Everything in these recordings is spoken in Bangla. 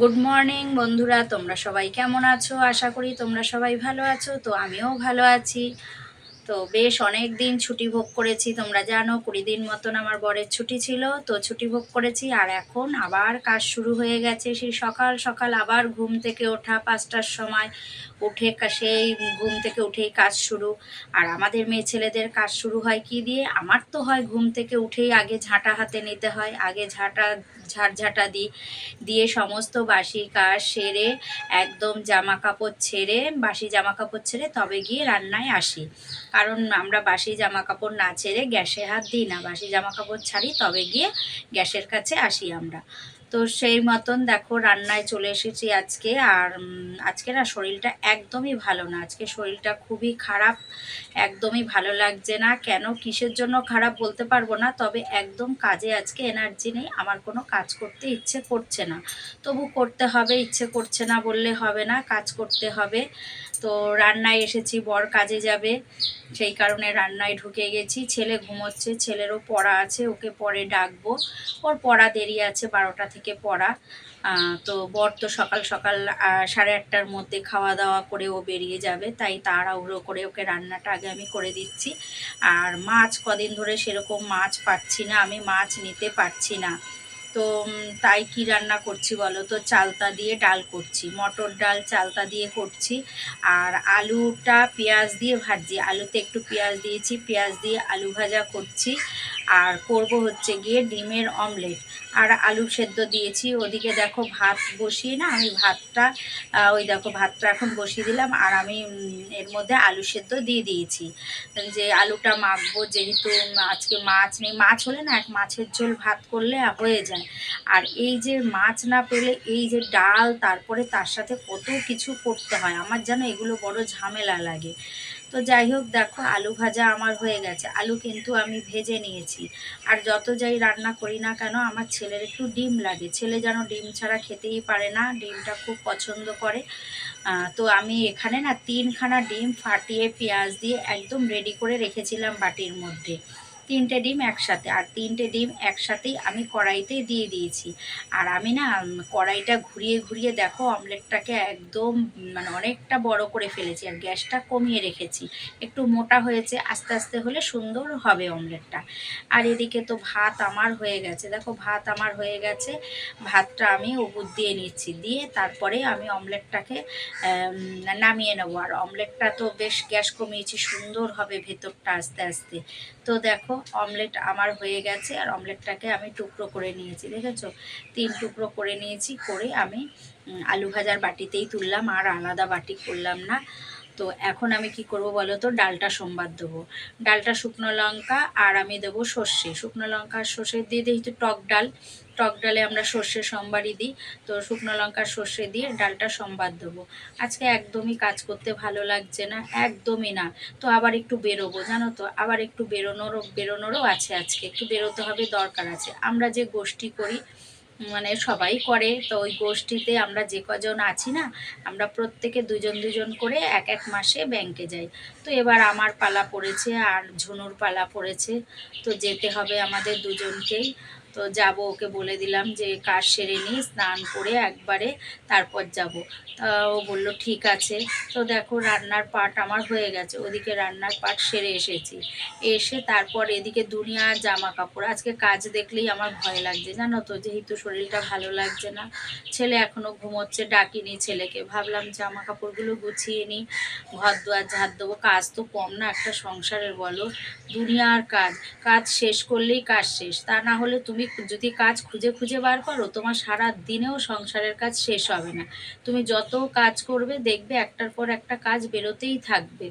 গুড মর্নিং বন্ধুরা, তোমরা সবাই কেমন আছো? আশা করি তোমরা সবাই ভালো আছো, তো আমিও ভালো আছি। তো বেশ অনেক দিন ছুটি ভোগ করেছি, তোমরা জানো কুড়ি দিন মতন আমার বরের ছুটি ছিল, তো ছুটি ভোগ করেছি আর এখন আবার কাজ শুরু হয়ে গেছে, সেই সকাল সকাল আবার ঘুম থেকে ওঠা পাঁচটার সময় উঠে সেই ঘুম থেকে উঠেই কাজ শুরু। আর আমাদের মেয়ে ছেলেদের কাজ শুরু হয় কি দিয়ে? আমার তো হয় ঘুম থেকে উঠেই আগে ঝাঁটা হাতে নিতে হয়, আগে ঝাঁটা ঝাঁটা দিই, দিয়ে সমস্ত বাসি কাজ সেরে, একদম জামা কাপড় ছেড়ে, বাসি জামা কাপড় ছেড়ে তবে গিয়ে রান্নায় আসি। কারণ আমরা বাসি জামা কাপড় না ছেড়ে গ্যাসে হাত দিই না। বাসি জামা কাপড় ছাড়ি, তবে গিয়ে গ্যাসের কাছে আসি আমরা। তো সেই মতন দেখো রান্নায় চলে এসেছি আজকে। আর আজকে না শরীরটা একদমই ভালো না। আজকে শরীরটা খুবই খারাপ, একদমই ভালো লাগছে না। কেন, কিসের জন্য খারাপ বলতে পারব না, তবে একদম কাজে আজকে এনার্জি নেই। আমার কোনো কাজ করতে ইচ্ছে করছে না। তবু করতে হবে, ইচ্ছে করছে না বললে হবে না, কাজ করতে হবে। তো রান্নায় এসেছি, বর কাজে যাবে। সেই কারণে রান্নায় ঢুকে গেছি। ছেলে ঘুমোচ্ছে, ছেলেরও পড়া আছে, ওকে পরে ডাকবো। ওর পড়া দেরি আছে, বারোটা থেকে পড়া। তো বর তো সকাল সকাল সাড়ে আটটার মধ্যে খাওয়া দাওয়া করে ও বেরিয়ে যাবে, তাই তাড়াহুড়ো করে ওকে রান্নাটা আগে আমি করে দিচ্ছি। আর মাছ কদিন ধরে সেরকম মাছ পাচ্ছি না, আমি মাছ নিতে পারছি না। তো তাই কি রান্না করছি বলো তো? চালতা দিয়ে ডাল করছি। মটর ডাল চালতা দিয়ে করছি। আর আলুটা পেঁয়াজ দিয়ে ভাজছি। আলুতে একটু পেঁয়াজ দিয়েছি। পেঁয়াজ দিয়ে আলু ভাজা করছি। আর করব হচ্ছে গিয়ে ডিমের অমলেট। আর আলু সেদ্ধ দিয়েছি, ওদিকে দেখো ভাত বসিয়ে না আমি ভাতটা ওই দেখো ভাতটা এখন বসিয়ে দিলাম আর আমি এর মধ্যে আলু সেদ্ধ দিয়ে দিয়েছি। যে আলুটা মাখবো যেহেতু আজকে মাছ নেই, মাছ হলে না এক মাছের ঝোল ভাত করলে হয়ে যায়। আর এই যে মাছ না পেলে এই যে ডাল, তারপরে তার সাথে কত কিছু করতে হয়, আমার যেন এগুলো বড় ঝামেলা লাগে। তো যাই হোক, দেখো আলু ভাজা আমার হয়ে গেছে। আলু কিন্তু আমি ভেজে নিয়েছি। আর যত যাই রান্না করি না কেন, আমার ছেলের একটু ডিম লাগে। ছেলে যেন ডিম ছাড়া খেতেই পারে না, ডিমটা খুব পছন্দ করে। তো আমি এখানে না তিনখানা ডিম ফাটিয়ে পেঁয়াজ দিয়ে একদম রেডি করে রেখেছিলাম বাটির মধ্যে। তিনটে ডিম একসাথে, আর তিনটে ডিম একসাথেই আমি কড়াইতে দিয়ে দিয়েছি। আর আমি না কড়াইটা ঘুরিয়ে ঘুরিয়ে দেখো অমলেটটাকে একদম মানে অনেকটা বড় করে ফেলেছি আর গ্যাসটা কমিয়ে রেখেছি। একটু মোটা হয়েছে, আস্তে আস্তে হলে সুন্দর হবে অমলেটটা। আর এদিকে তো ভাত আমার হয়ে গেছে, দেখো ভাত আমার হয়ে গেছে। ভাতটা আমি উপর দিয়ে নিচ্ছি, দিয়ে তারপরে আমি অমলেটটাকে নামিয়ে নেব। আর অমলেটটা তো বেশ গ্যাস কমিয়েছি, সুন্দর হবে ভেতরটা আস্তে আস্তে। তো দেখো অমলেট আমার হয়ে গেছে আর অমলেটটাকে আমি টুকরো করে নিয়েছি, দেখেছ? তিন টুকরো করে নিয়েছি, করে আমি আলু ভাজার বাটিতেই তুললাম, আর আলাদা বাটি করলাম না। তো এখন আমি কি করব বলো তো? ডালটা সোমবার দেবো। ডালটা শুকনো লঙ্কা আর আমি দেবো সর্ষে। শুকনো লঙ্কা আর সর্ষে দিয়ে দিই তো টক ডাল। টক ডালে আমরা সর্ষে সোমবারই দিই। তো শুকনো লঙ্কা সর্ষে দিয়ে ডালটা সোমবার দেবো। আজকে একদমই কাজ করতে ভালো লাগছে না, একদমই না। তো আবার একটু বেরোবো, জানো তো? আবার একটু বেরোনোরও বেরোনোরও আছে আজকে। একটু বেরোতে হবে, দরকার আছে। আমরা যে গোষ্ঠী করি মানে সবাই করে। তো ওই গোষ্ঠীতে আমরা যে কজন আছি না, আমরা প্রত্যেকে দুজন দুজন করে এক এক মাসে ব্যাংকে যাই। তো এবার আমার পালা পড়েছে আর ঝুনুর পালা পড়েছে। তো যেতে হবে আমাদের দুজনকেই। তো যাব, ওকে বলে দিলাম যে কাজ সেরে নিই স্নান করে একবারে তারপর যাব। তা ও বলল, ঠিক আছে। তো দেখো, রান্নার পাট আমার হয়ে গেছে, ওদিকে রান্নার পাট সেরে এসেছি। এসে তারপর এদিকে দুনিয়ার জামা কাপড় আজকে কাজ দেখলেই আমার ভয় লাগছে, জানো তো, যেহেতু শরীরটা ভালো লাগছে না। ছেলে এখনও ঘুমোচ্ছে, ডাকিনি ছেলেকে। ভাবলাম জামা কাপড়গুলো গুছিয়ে নিই ঘর দোয়ার ঝাড় দেবো। কাজ তো কম না, একটা সংসারের বলো। দুনিয়ার কাজ কাজ শেষ করলেই কাজ শেষ। তা না হলে তুমি যদি কাজ খুঁজে খুঁজে বার করো, তোমার সারা দিনেও সংসারের কাজ শেষ হবে না। তুমি যত কাজ করবে, দেখবে একটার পর একটা কাজ বেরোতেই থাকবে।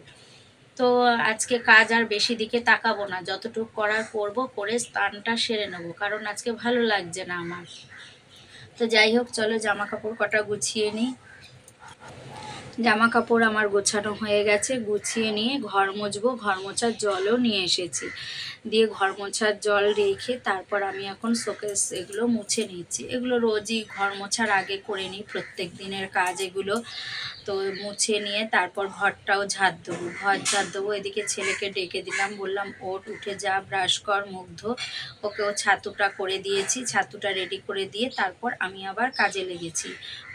তো আজকে কাজ আর বেশি দিকে তাকাবো না। যতটুকু করার করব, করে স্থানটা সেরে নেব, কারণ আজকে ভালো লাগছে না আমার। তো যাই হোক, চলো জামা কাপড় কটা গুছিয়ে নিই। জামা কাপড় আমার গোছানো হয়ে গেছে, গুছিয়ে নিয়ে ঘর মুছবো, ঘর মোছার জলও নিয়ে এসেছি। দিয়ে ঘর মোছার জল রেখে তারপর আমি এখন শোকেস এগুলো মুছে নিচ্ছি। এগুলো রোজই ঘর মোছার আগে করে নিই, প্রত্যেক দিনের কাজ এগুলো। তো মুছে নিয়ে তারপর ঘরটাও ঝাড় দেবো। ঘর ঝাড় দেবো, এদিকে ছেলেকে ডেকে দিলাম। বললাম ওট উঠে যা, ব্রাশ কর, মুখ ধো। ওকে ও ছাতুটা করে দিয়েছি, ছাতুটা রেডি করে দিয়ে তারপর আমি আবার কাজে লেগেছি।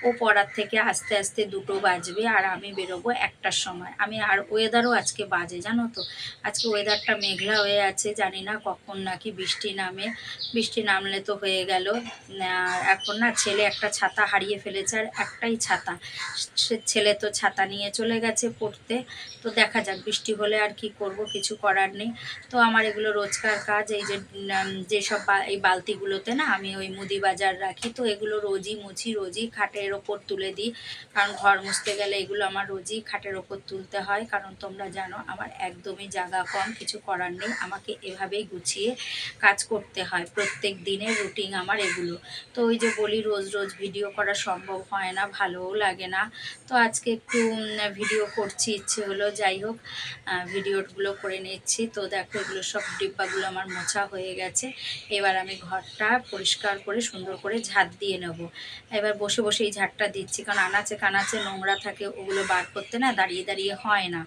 ও পড়ার থেকে আস্তে আস্তে দুটো বাজবে আর আমি বেরোবো একটার সময়। আমি আর ওয়েদারও আজকে বাজে, জানো তো? আজকে ওয়েদারটা মেঘলা হয়ে আছে, জানি না কখন নাকি বৃষ্টি নামে। বৃষ্টি নামলে তো হয়ে গেল। আর এখন না ছেলে একটা ছাতা হারিয়ে ফেলেছে, আর একটাই ছাতা। সে ছেলে তো ছাতা নিয়ে চলে গেছে পড়তে। তো দেখা যাক, বৃষ্টি হলে আর কি করব, কিছু করার নেই। তো আমার এগুলো রোজকার কাজ, এই যে যেসব এই বালতিগুলোতে না আমি ওই মুদি বাজার রাখি, তো এগুলো রোজই মুছি, রোজই খাটের ওপর তুলে দিই। কারণ ঘর মুছতে গেলে এগুলো আমার রোজই খাটের ওপর তুলতে হয়। কারণ তোমরা জানো, আমার একদমই জায়গা কম, কিছু করার নেই। আমাকে এভাবেই গুছিয়ে কাজ করতে হয়। প্রত্যেক দিনের রুটিন আমার এগুলো। তো ওই যে বলি, রোজ রোজ ভিডিও করা সম্ভব হয় না, ভালোও লাগে না। তো আজকে একটু ভিডিও করছি, ইচ্ছে হলো, যাই হোক ভিডিওগুলো করে নিচ্ছি। তো দেখো, এগুলো সব ডিব্বাগুলো আমার মোছা হয়ে গেছে। এবার আমি ঘরটা পরিষ্কার করে, সুন্দর করে ঝাঁট দিয়ে নেব। এবার বসে বসে এই ঝাড়টা দিচ্ছি, কারণ আনাচে কানাচে নোংরা থাকে, ওগুলো বার করতে না দাঁড়িয়ে দাঁড়িয়ে হয় না।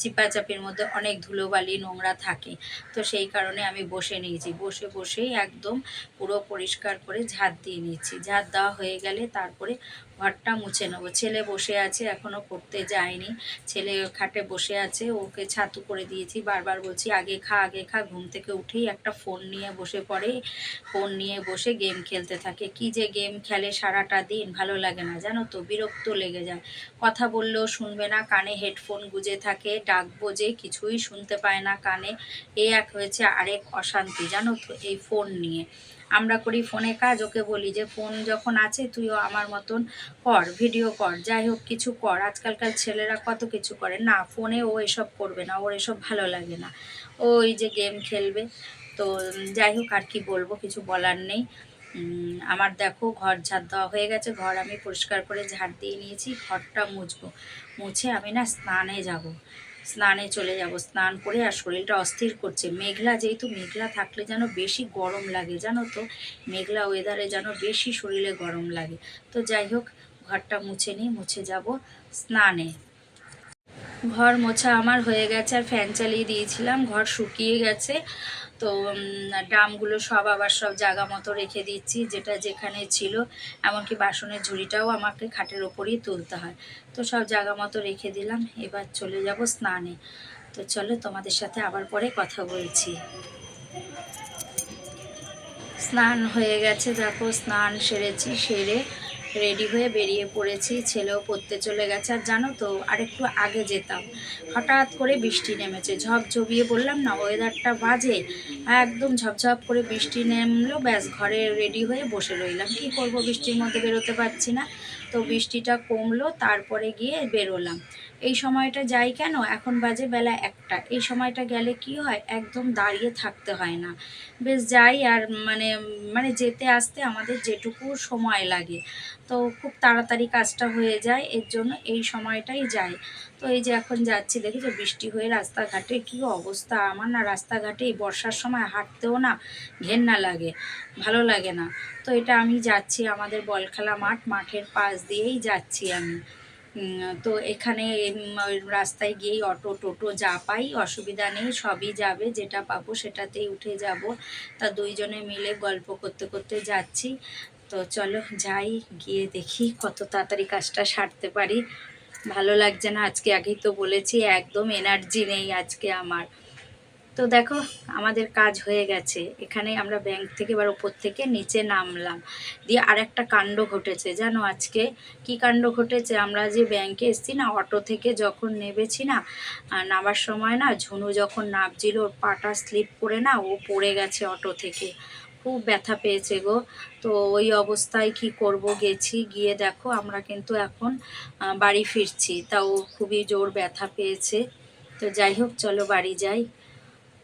চিপাচাপির মধ্যে অনেক ধুলোবালি, নোংরা থাকে। তো সেই কারণে আমি বসে নিয়েছি। বসে বসেই একদম পুরো পরিষ্কার করে ঝাঁট দিয়ে নিচ্ছি। ঝাঁট দেওয়া হয়ে গেলে তারপরে ঘরটা মুছে নেব। ছেলে বসে আছে এখনও পড়তে যায়নি। ছেলে খাটে বসে আছে, ওকে ছাতু করে দিয়েছি। বারবার বলছি, আগে খা আগে খা, ঘুম থেকে উঠেই একটা ফোন নিয়ে বসে পড়ে। ফোন নিয়ে বসে গেম খেলতে থাকে। কি যে গেম খেলে সারাটা দিন, ভালো লাগে না, জানো তো, বিরক্ত লেগে যায়। কথা বললেও শুনবে না, কানে হেডফোন গুজে থাকে ডাক বোঝে কিছুই শুনতে পায় না কানে। এ এক হয়েছে আরেক অশান্তি, জানো তো, এই ফোন নিয়ে। আমরা করি ফোনে কাজ, ওকে বলি যে, ফোন যখন আছে তুইও আমার মতন কর ভিডিও কর, যাই হোক কিছু কর। আজকালকার ছেলেরা কত কিছু করে? না, ফোনে ও এসব করবে না, ওর এসব ভালো লাগে না। ওই যে গেম খেলবে। তো যাই হোক, আর কি বলব, কিছু বলার নেই। আমার দেখো, ঘর ঝাড় দেওয়া হয়ে গেছে, ঘর আমি পরিষ্কার করে ঝাড় দিয়ে নিয়েছি, ঘরটা মুছবো। মুছে আমি না স্নানে যাব। স্নানে চলে যাব, স্নান করে আর শরীরটা অস্থির করছে। মেঘলা, যেহেতু মেঘলা থাকলে যেন বেশি গরম লাগে, জানো তো? মেঘলা ওয়েদারে যেন বেশি শরীরে গরম লাগে। তো যাই হোক, ঘরটা মুছে নিই, মুছে যাব স্নানে। ঘর মোছা আমার হয়ে গেছে আর ফ্যান চালিয়ে দিয়েছিলাম, ঘর শুকিয়ে গেছে। তো ড্রামগুলো সব আবার সব জায়গা মতো রেখে দিচ্ছি, যেটা যেখানে ছিল। এমনকি বাসনের ঝুড়িটাও আমাকে খাটের ওপরেই তুলতে হয়। তো সব জায়গা মতো রেখে দিলাম, এবার চলে যাব স্নানে। তো চলো তোমাদের সাথে আবার পরে কথা বলছি। স্নান হয়ে গেছে, দেখো স্নান সেরেছি, সেরে রেডি হয়ে বেরিয়ে পড়েছি। ছেলেও পড়তে চলে গেছে। আর জানো তো, আরেকটু আগে যেতাম। হঠাৎ করে বৃষ্টি নেমেছে। ঝপঝপিয়ে বললাম, না ওয়েদারটা বাজে। একদম ঝপঝপ করে বৃষ্টি নেমলো। ব্যাস, ঘরে রেডি হয়ে বসে রইলাম। কি করব? বৃষ্টির মধ্যে বেরোতে পারছি না। তো বৃষ্টিটা কমলো, তারপরে গিয়ে বেরোলাম। এই সময়টা যাই কেন? এখন বাজে বেলা একটা। এই সময়টা গেলে কি হয়? একদম দাঁড়িয়ে থাকতে হয় না। বেশ যাই আর মানে মানে যেতে আসতে আমাদের যেটুকু সময় লাগে। তো খুব তাড়াতাড়ি কাজটা হয়ে যায়, এর জন্য এই সময়টাই যাই। তো এই যে এখন যাচ্ছি, দেখি যে বৃষ্টি হয়ে রাস্তাঘাটে কী অবস্থা আমার না। রাস্তাঘাটে এই বর্ষার সময় হাঁটতেও না ঘেন্না লাগে, ভালো লাগে না। তো এটা আমি যাচ্ছি আমাদের বলখেলা মাঠ, মাঠের পাশ দিয়েই যাচ্ছি আমি। তো এখানে রাস্তায় গিয়েই অটো, টোটো যা পাই, অসুবিধা নেই, সবই যাবে, যেটা পাবো সেটাতেই উঠে যাব। তা দুইজনে মিলে গল্প করতে করতে যাচ্ছি। তো চলো যাই, গিয়ে দেখি কত তাড়াতাড়ি কাজটা সারতে পারি। ভালো লাগছে না, আজকে আগেই তো বলেছি, একদম এনার্জি নেই আজকে আমার। তো দেখো, আমাদের কাজ হয়ে গেছে। এখানে আমরা ব্যাংক থেকে এবার ওপর থেকে নিচে নামলাম। দিয়ে আর একটা কাণ্ড ঘটেছে, জানো আজকে? কি কাণ্ড ঘটেছে? আমরা যে ব্যাংকে এসেছি না অটো থেকে যখন নেবেছি না নামার সময় না, ঝুনু যখন নামছিল, ওর পাটা স্লিপ করে না, ও পড়ে গেছে অটো থেকে। খুব ব্যথা পেয়েছে গো। তো ওই অবস্থায় কি করব? গেছি, গিয়ে দেখো, আমরা কিন্তু এখন বাড়ি ফিরছি। তা ও খুবই জোর ব্যথা পেয়েছে। তো যাই হোক, চলো বাড়ি যাই।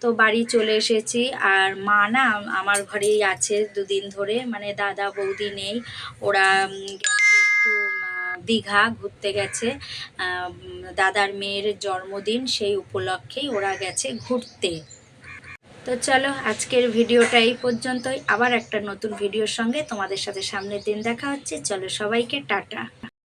তো বাড়ি চলে এসেছি। আর মা না আমার ঘরেই আছে দুদিন ধরে। মানে দাদা বৌদি নেই। ওরা গেছে একটু দীঘা ঘুরতে গেছে। দাদার মেয়ের জন্মদিন সেই উপলক্ষেই ওরা গেছে ঘুরতে। তো চলো, আজকের ভিডিওটা এই পর্যন্তই। আবার একটা নতুন ভিডিওর সঙ্গে তোমাদের সাথে সামনের দিন দেখা হচ্ছে। চলো সবাইকে টাটা।